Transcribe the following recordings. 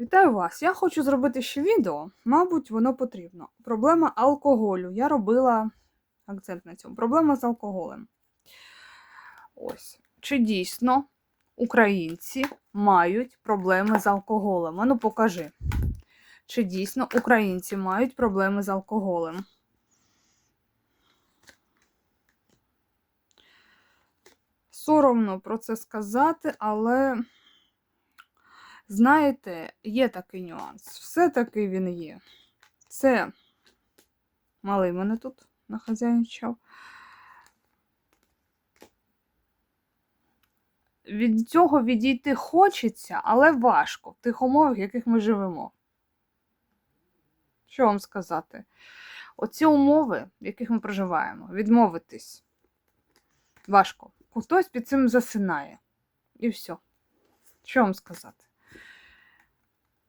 Вітаю вас! Я хочу зробити ще відео. Мабуть, воно потрібно. Проблема алкоголю. Я робила акцент на цьому. Проблема з алкоголем. Ось. Чи дійсно українці мають проблеми з алкоголем? Ану, покажи. Чи дійсно українці мають проблеми з алкоголем? Соромно про це сказати, але. Знаєте, є такий нюанс. Все-таки він є. Це малий мене тут нахазяйничав. Від цього відійти хочеться, але важко в тих умовах, в яких ми живемо. Що вам сказати? Оці умови, в яких ми проживаємо, відмовитись важко. Хтось під цим засинає. І все. Що вам сказати?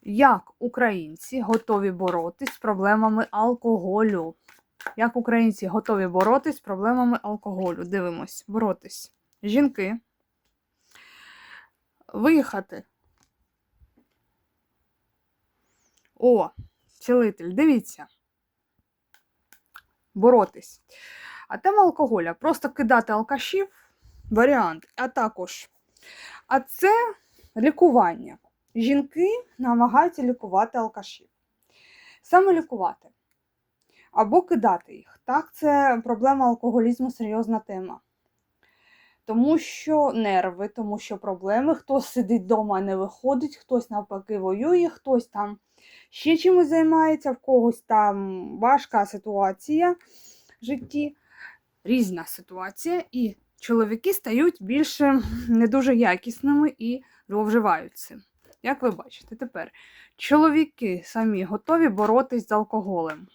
Як українці готові боротись з проблемами алкоголю? Як українці готові боротись з проблемами алкоголю? Дивимось, боротись. Жінки. Виїхати. О, цілитель, дивіться. Боротись. А тема алкоголя. Просто кидати алкашів варіант. А також. А це лікування. Жінки намагаються лікувати алкашів. Саме лікувати. Або кидати їх. Так, це проблема алкоголізму серйозна тема. Тому що нерви, тому що проблеми, хтось сидить вдома, не виходить, хтось навпаки воює, хтось там ще чимось займається, в когось там важка ситуація в житті, різна ситуація, і чоловіки стають більше не дуже якісними і зловживають цим. Як ви бачите, тепер чоловіки самі готові боротись з алкоголем.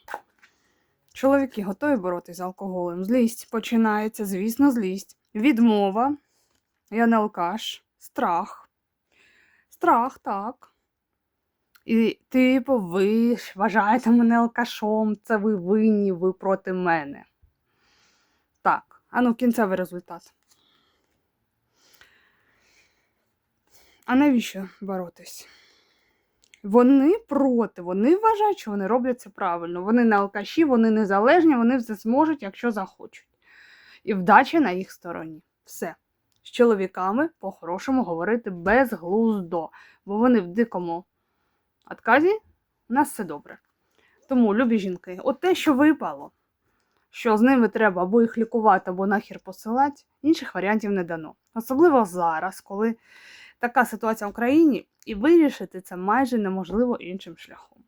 Чоловіки готові боротись з алкоголем. Злість починається, звісно, злість. Відмова. Я не алкаш. Страх. Страх, так. І, типу, ви вважаєте мене алкашом, це ви винні, ви проти мене. Так, а ну кінцевий результат. А навіщо боротись? Вони проти, вони вважають, що вони роблять це правильно. Вони не алкаші, вони незалежні, вони все зможуть, якщо захочуть. І вдача на їх стороні. Все. З чоловіками по-хорошому говорити безглуздо, бо вони в дикому отказі, у нас все добре. Тому, любі жінки, от те, що випало, що з ними треба або їх лікувати, або нахер посилати, інших варіантів не дано. Особливо зараз, коли така ситуація в Україні, і вирішити це майже неможливо іншим шляхом.